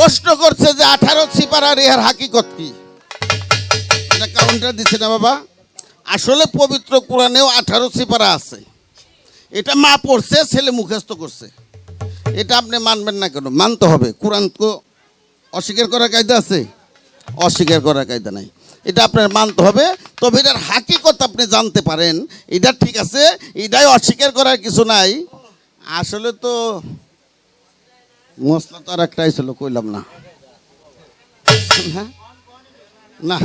প্রশ্ন করছে যে আঠারো সিপারার ইহার হাকিকত কি? কাউন্টার দিচ্ছে না বাবা। আসলে পবিত্র কোরআনেও আঠারো সিপারা আছে। এটা মা পড়ছে, ছেলে মুখস্থ করছে। এটা আপনি মানবেন না কেন? মানতে হবে। কোরআন তো অস্বীকার করার কায়দা আছে? অস্বীকার করার কায়দা নাই। এটা আপনার মানতে হবে। তবে এটার হাকিকত আপনি জানতে পারেন। এটা ঠিক আছে, এটাই অস্বীকার করার কিছু নাই। আসলে তো মশলা তো আর একটাই ছিল কইলাম না। হ্যাঁ? না।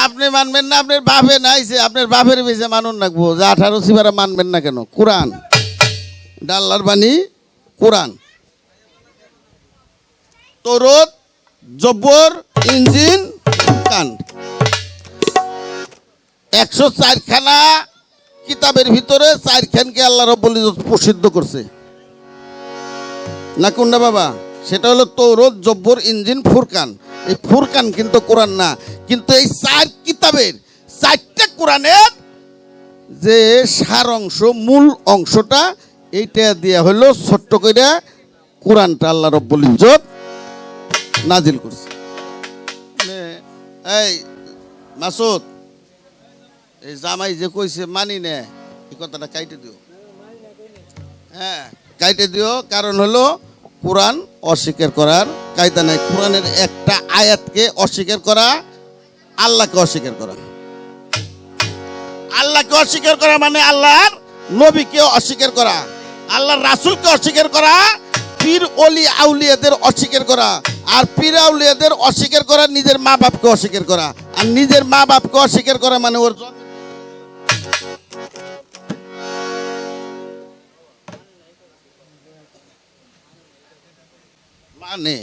আপনি মানবেন না, আপনার বাপে নাইছে আপনার বাপের বেশি মানুন রাখব যে আঠারো সিবারা মানবেন না কেন? কোরআন। ডাল্লার বাণী, কোরআন। তরত জব্বর ইঞ্জিন একশো চারখানা কিতাবের ভিতরে চারখানকে আল্লাহ রব্বুল প্রসিদ্ধ করছে। না কোনটা বাবা? সেটা হলো তৌরত জব্বর ইঞ্জিন ফুরকান। এই ফুরকান কিন্তু কোরআন না কিন্তু এই চার কিতাবের চারটা কোরআনের যে সার অংশ মূল অংশটা এইটা দেয়া হলো ছোট্ট করে কোরআনটা আল্লাহ রব্বুল ইজ্জত নাজিল করছে। মানে, এই মাসুদ এই জামাই যে কইছে, মানি নে। এই কথাটা কাইটে দিও। হ্যাঁ কাইটে দিও, কারণ হলো কোরআন অস্বীকার করার কায়দা নাই। কোরআনের একটা আয়াতকে অস্বীকার করা, আল্লাহকে অস্বীকার করা। আল্লাহকে অস্বীকার করা মানে আল্লাহর নবীকে অস্বীকার করা, আল্লাহর রাসূলকে অস্বীকার করা, পীর অলি আউলিয়াদের অস্বীকার করা, আর পীর, আউলিয়াদের অস্বীকার করা, নিজের মা বাপকে অস্বীকার করা। আর নিজের মা বাপকে অস্বীকার করা মানে ওর মানে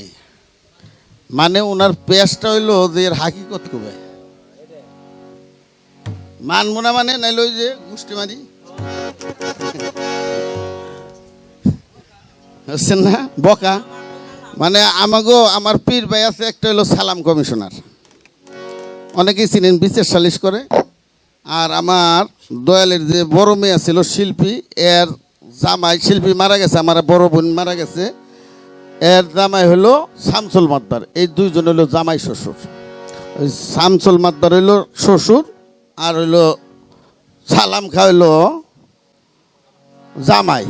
মানে ওনার পেঁয়াজটা হইল যে এর হাকিকত কবে? মানবো না মানে নাইলে ওই যে গুষ্টি মারি? হচ্ছেন না? বকা। মানে আমাগো, আমার পীর ভাই আছে, একটা হলো সালাম কমিশনার। অনেকেই চিনেন, বিশেষ সালিশ করে। আর আমার দয়ালের যে বড় মেয়ে ছিল শিল্পী, এর জামাই, শিল্পী মারা গেছে, আমার বড় বোন মারা গেছে। এর জামাই হলো শামসুল মাদ্দার। এই দুইজন হলো জামাই শ্বশুর। ওই শামসুল মাদ্দার হইল শ্বশুর আর হইল সালাম খা হইল জামাই?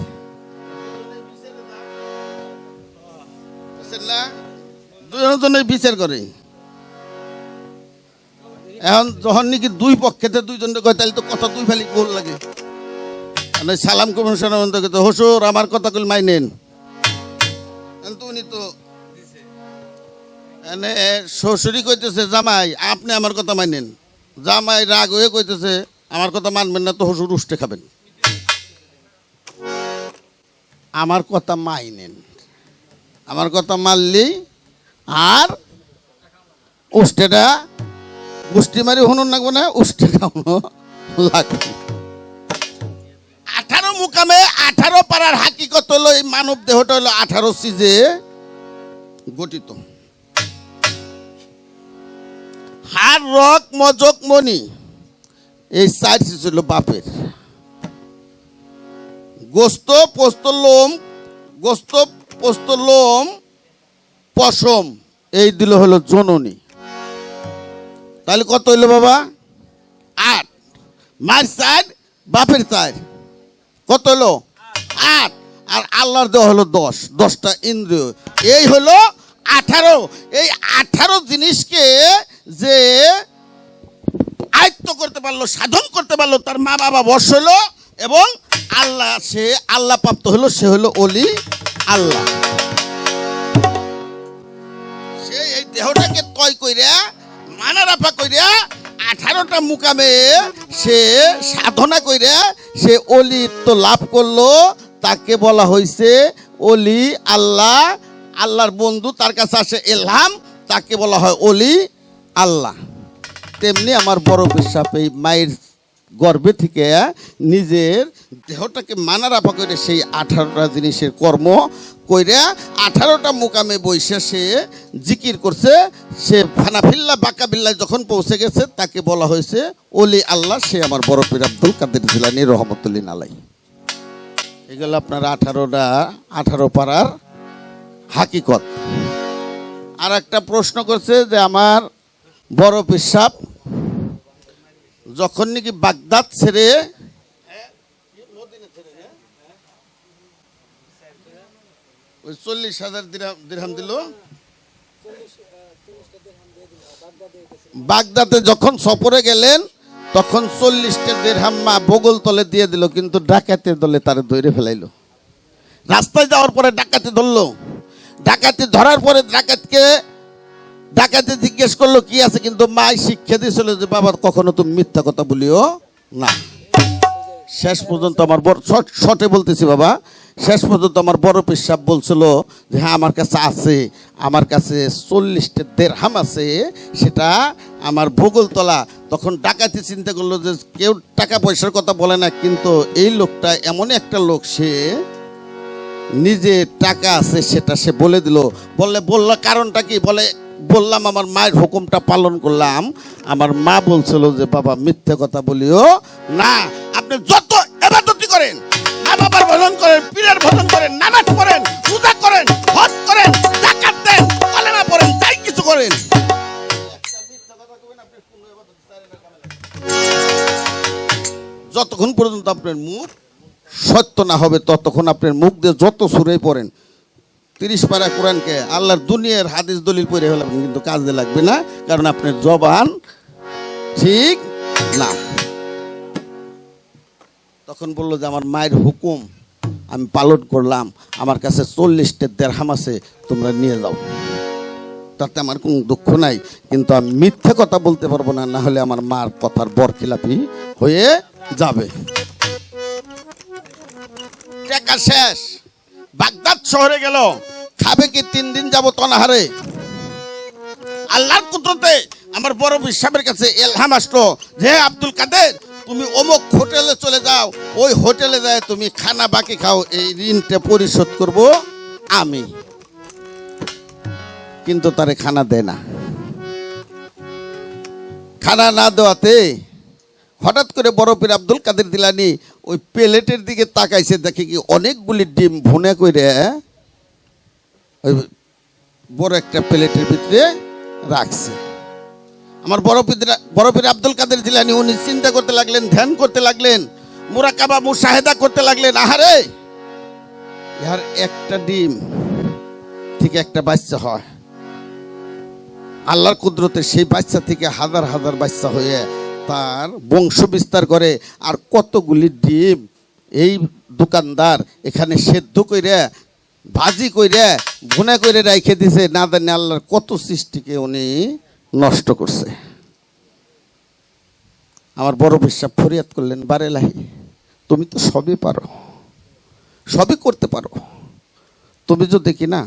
দুজনের বিচার করে। এখন যখন নাকি দুই পক্ষেতে দুইজন কয় তাহলে তো কথা দুই ফেলি গোল লাগে। ওই সালাম কমিশনের কইতো, আমার কথা কইল মাইনেন। এনে শ্বশুরই কইতেছে, জামাই, আপনি আমার কথা মানেন। জামাই রাগ হয়ে কইতেছে, আমার কথা মানবেন না, তো শ্বশুর উষ্টে খাবেন। আমার কথা মাইনেন। আমার কথা মানলি, আর উষ্টেটা উষ্টি মারি শুনুন লাগবো না উষ্টে খাওয়ানো লাগবে মুকামে আঠারো পাড়ার হাকিকত হলো, এই মানব দেহটা হলো আঠারো সিজে গঠিত। হার রক মজক মনি এই চার সিজ হলো বাপের। গোস্ত, পোস্ত, লোম, গোস্ত, পোস্ত, লোম, পশম, এই দিল হলো জননী। তাহলে কত হইল বাবা? আট। মার চার, বাপের চার। কত হলো? আট। আর আল্লাহর দেওয়া হলো দশ। দশটা ইন্দ্রিয়। এই হলো আঠারো। এই আঠারো জিনিসকে যে আয়ত্ত করতে পারল, সাধন করতে পারল, তার মা বাবা বর্ষ হলো এবং আল্লাহ সে, আল্লাহ প্রাপ্ত হলো, সে হলো অলি আল্লাহ। সে এই দেহটাকে তয় কইরা মানারাফা কইরা আঠারোটা মুকামে সে সাধনা কইরা সে অলিত্ব লাভ করল। তাকে বলা হয়েছে অলি আল্লাহ, আল্লাহর বন্ধু তার কাছে আসে এলহাম। তাকে বলা হয় অলি আল্লাহ। তেমনি আমার বড় বিশ্বাস এই মায়ের গর্বে থেকে নিজের দেহটাকে মানা রাফা করে সেই আঠারোটা জিনিসের কর্ম কইরা আঠারোটা মোকামে বৈশে সে জিকির করছে, সে ফানাফিল্লা বাকাবিল্লায় যখন পৌঁছে গেছে, তাকে বলা হয়েছে, ওলি আল্লাহ, সে আমার বড় পীর আব্দুল কাদের জিলানি রহমতুল্লিন আলাই এগুলো আপনার আঠারোটা, আঠারো পাড়ার হাকিকত। আর একটা প্রশ্ন করছে যে আমার বড় পেশাব যখন নাকি বাগদাদ ছেড়ে ওই চল্লিশ হাজার দিরহাম- দিল। বাগদাদে যখন সফরে গেলেন, তখন চল্লিশটা দেড়হাম মা বগল তলে দিয়ে দিল, কিন্তু ডাকাতের দলে তারা ধরে ফেলাইলো। রাস্তায় যাওয়ার পরে ডাকাতি ধরলো। ডাকাতি ধরার পরে ডাকাতকে ডাকাতে জিজ্ঞেস করল, কি আছে? কিন্তু মাই শিক্ষা দিয়েছিল যে, বাবা, কখনো তুমি মিথ্যা কথা বলিও না। শেষ পর্যন্ত আমার বড় শর্টে বলতেছি, বাবা শেষ পর্যন্ত আমার বড় পেশাব বলছিল যে হ্যাঁ আমার কাছে আছে, আমার কাছে চল্লিশটা দেড়হাম আছে, সেটা আমার ভূগোলতলা। তখন ডাকাতি চিন্তা করল যে, কেউ টাকা পয়সার কথা বলে না, কিন্তু এই লোকটা এমন একটা লোক, সে নিজে টাকা আছে, সেটা সে বলে দিল। বললে, বলল কারণটা কি? বলে, বললাম আমার মায়ের হুকুমটা পালন করলাম। আমার মা বলছিল যে, বাবা, মিথ্যে কথা বলিও না। আপনি যত এবাদতি করেন বাবার ভজন করেন, পীরের ভজন করেন, নামাজ পড়েন, পূজা করেন, হজ করেন, জাকাত দেন, কলেমা পড়েন, তাই কিছু করেন। যতক্ষণ পর্যন্ত আপনার মুখ সত্য না হবে, ততক্ষণ আপনার মুখ দিয়ে যত সুরে পড়েন, তিরিশ পারা কোরআনকে আল্লাহর দুনিয়ার হাদিস দলিল পড়ে হলে কিন্তু কাজে লাগবে না, কারণ আপনার জবান ঠিক না। তখন বলল যে, আমার মায়ের হুকুম আমি পালন করলাম। আমার কাছে চল্লিশটা দেড়হাম আছে, তোমরা নিয়ে যাও। তাতে আমার কোনো দুঃখ নাই, কিন্তু আমি মিথ্যে কথা বলতে পারব না না হলে আমার মার কথার বরখিলাপি হয়ে যাবে। শেষ। বাগদাদ শহরে গেল। খাবে কি তিন দিন যাব তনাহারে আল্লাহর কুদরতে আমার বড় বিশ্বাবের কাছে এলহাম আসলো যে, আব্দুল কাদের তুমি অমুক হোটেলে চলে যাও, ওই হোটেলে যায় তুমি খানা বাকি খাও, এই ঋণটা পরিশোধ করব আমি। কিন্তু তারে খানা দেয় না। খানা না দেওয়াতে হঠাৎ করে বড় আব্দুল কাদের দিলানি ওই প্লেটের দিকে তাকাইছে, দেখে কি অনেকগুলি ডিম ভুনে করে ওই বড় একটা প্লেটের ভিতরে রাখছে। আমার বড় পীর বড় পীর আব্দুল কাদের জিলানি, উনি চিন্তা করতে লাগলেন, ধ্যান করতে লাগলেন, মুরাকাবা মুশাহেদা করতে লাগলেন। আহারে! ইহার একটা ডিম থেকে একটা বাচ্চা হয়। আল্লাহর কুদরতে সেই বাচ্চা থেকে হাজার হাজার বাচ্চা হয়ে তার বংশ বিস্তার করে, আর কতগুলি ডিম এই দোকানদার এখানে সেদ্ধ কইরে, ভাজি কইরে, ভুনা কইরে রাইখে দিছে। না জানি আল্লাহর কত সৃষ্টিকে উনি নষ্ট করছে। আমার বড় বিশ্বাস, ফরিয়াদ করলেন, বারে লাহি, তুমি তো সবই পারো, সবই করতে পারো। তুমি যদি কি না,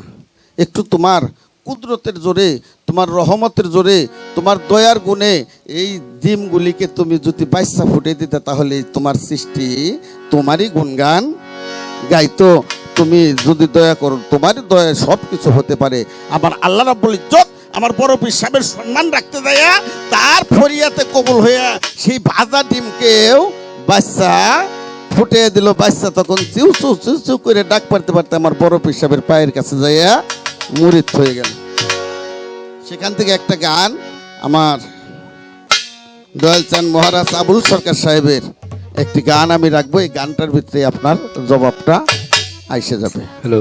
একটু তোমার কুদরতের জোরে, তোমার রহমতের জোরে, তোমার দয়ার গুণে এই ডিমগুলিকে তুমি যদি বাচ্চা ফুটে দিতে, তাহলে তোমার সৃষ্টি তোমারই গুণগান গাইতো। তুমি যদি দয়া করো, তোমারই দয়া সব কিছু হতে পারে। আমার আল্লাহ রাব্বুল ইজ্জত আমার বড় পীর সাহেবের সম্মান রাখতে দেয়া, তার ফরিয়াতে কবুল হইয়া সেই ভাজা ডিমকেও বাচ্চা ফুটে দিল। বাচ্চা তখন চিউ চু চিউ চু করে ডাক পারতে পারতে আমার বড় পীর সাহেবের পায়ের কাছে যাইয়া মুরিদ হয়ে গেল। সেখান থেকে একটা গান আমার দয়াল চাঁদ মহারাজ আবুল সরকার সাহেবের একটি গান আমি রাখব। এই গানটার ভিতরে আপনার জবাবটা আইসে যাবে। হ্যালো।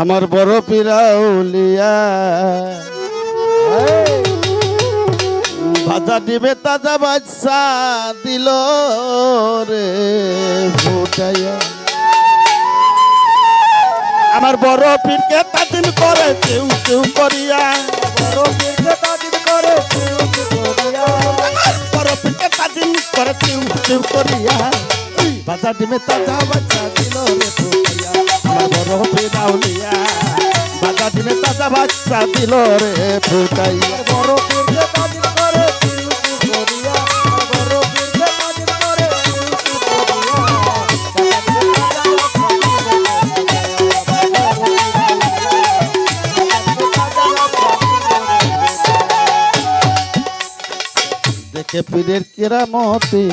আমার বড় পিরাউলিয়া। ভাজা দিবে তাজা বাচ্চা দিল রে ফুটাইয়া আমার বড় পীরকে তাদিন করে কেউ কেউ করিয়া। বড় পীরকে তাদিন করে কেউ কেউ করিয়া। বাজা দিবে তাজা বাচ্চা দিল রে ফুটাইয়া আমার বড় পিরাউলিয়া বাজা তাজা বাচ্চা দিল রে ফুটাইয়া। বড় করে করিয়া। দেখে পীরের কেরামতি।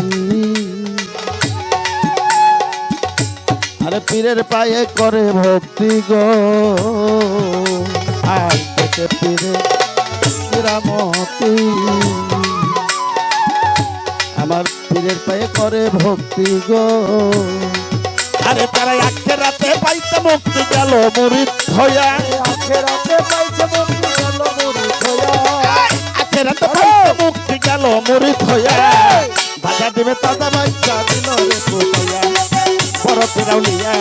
আরে পীরের পায়ে করে ভক্তি গো। আর কেরামতি আমার পীরের পায়ে করে ভক্তি গো। আরে তারা আজকে রাতে পাইতে মুক্তি গেল, মুরিদ হইয়া। আখেরাতে পাইছে মুক্তি গেল মুরি হইয়া। আজকে রাতে পাইতে মুক্তি গেল হইয়া। দিবে তাজা বাচ্চা দিল রে ফুটাইয়া বড় পিরাউলিয়া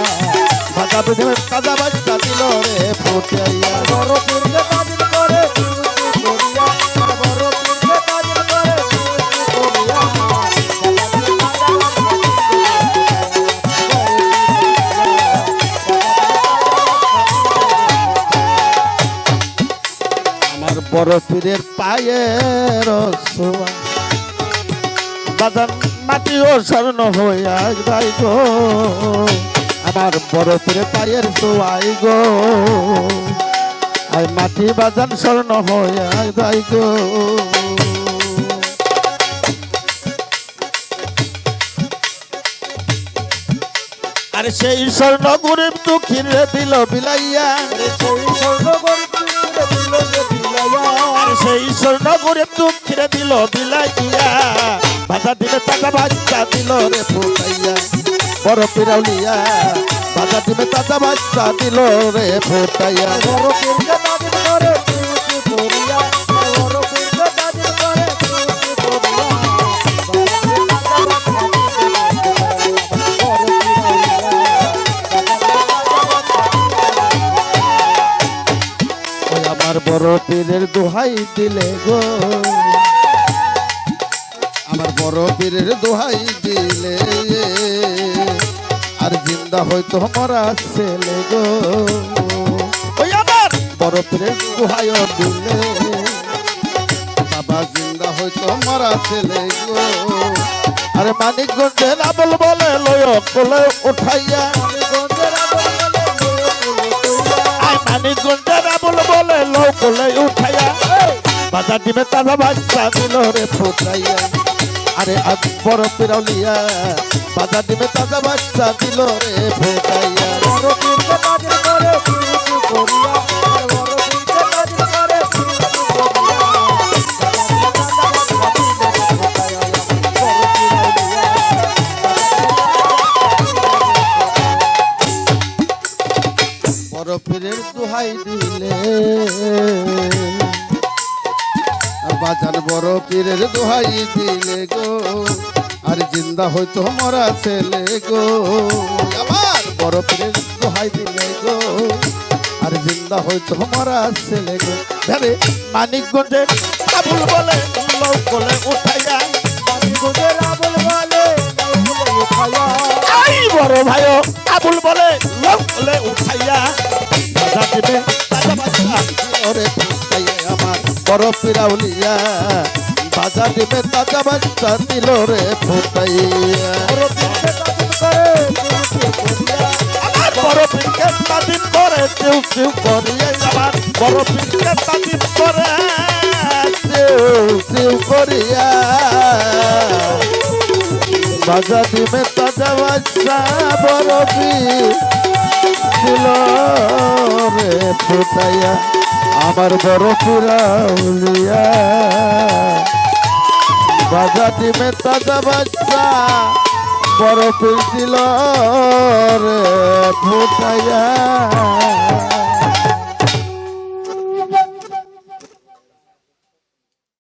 বাজা দিবে তাজা বাচ্চা দিল রে ফুটাইয়া। বড় পীরের পায়ের ছোঁয়া বাদান মাটি ও স্বর্ণ যাই গো। আমার পীরের পায়ের ছোঁয়াই গো। আর মাটি বাজান স্বর্ণ হইয়া যাই গো। আরে সেই স্বর্ণ গরিব দুঃখীর দিল বিলাইয়া। সেই স্বর্ণ গরিব দিল। সেই স্বর্ণ গরিব দুঃখীর দিল বিলাইয়া বাধা দিলে টাকা বাচ্চা দিল রে ফুটাইয়া। বড় পিরাউলিয়া, বাধা দিলে টাকা বাচ্চা দিল রে ফুটাইয়া। বড় বড় পীরের দোহাই দিলে গো। আমার বড় পীরের দোহাই দিলে। আর জিন্দা হয়তো মরা ছেলে গো। ওই আমার বড় পীরের দোহাইও দিলে। বাবা জিন্দা হয়তো মরা ছেলে গো। আরে মানিকগঞ্জের আবল বলে লয় কোলে উঠাইয়া। আই মানিকগঞ্জের আবল বলে লয় বলে, উঠাইয়া। বাজার দিবে তাজা বাচ্চা দিল রে ফুটাইয়া। আরে আকবর পিরলিয়া। বাজার ডিমে তাজা বাচ্চা দিল রে ফুটাইয়া। বড় দোহাই দিলে। বাজার বড় পীরের দোহাই দিলে গো। আর জিন্দা হয়তো মরা ছেলে গো। আমার বড় পীরের দোহাই দিলে গো। আর জিন্দা হয়তো মরা ছেলে গো। ধরে মানিকগঞ্জের কাবুল বলে বলে বলে উঠাইয়া। বড় ভাই আবুল বলে লৌ বলে উঠাইয়া। দিবে তাজা বাজা ওরে ফুটাইয়া আমার বড় পিরাউলিয়া। বাজা দিবে তাজা বাচ্চা দিল রে ফুটাইয়া। বড় পিনকে তাদিন করে করিয়া বাজা দিবে তাজা বাচ্চা বড় দিল রে ফুটাইয়া আমার বড় পুরাউলিয়া বাজা দিবে তাজা বাচ্চা বড় পিছিল রে ফুটাইয়া।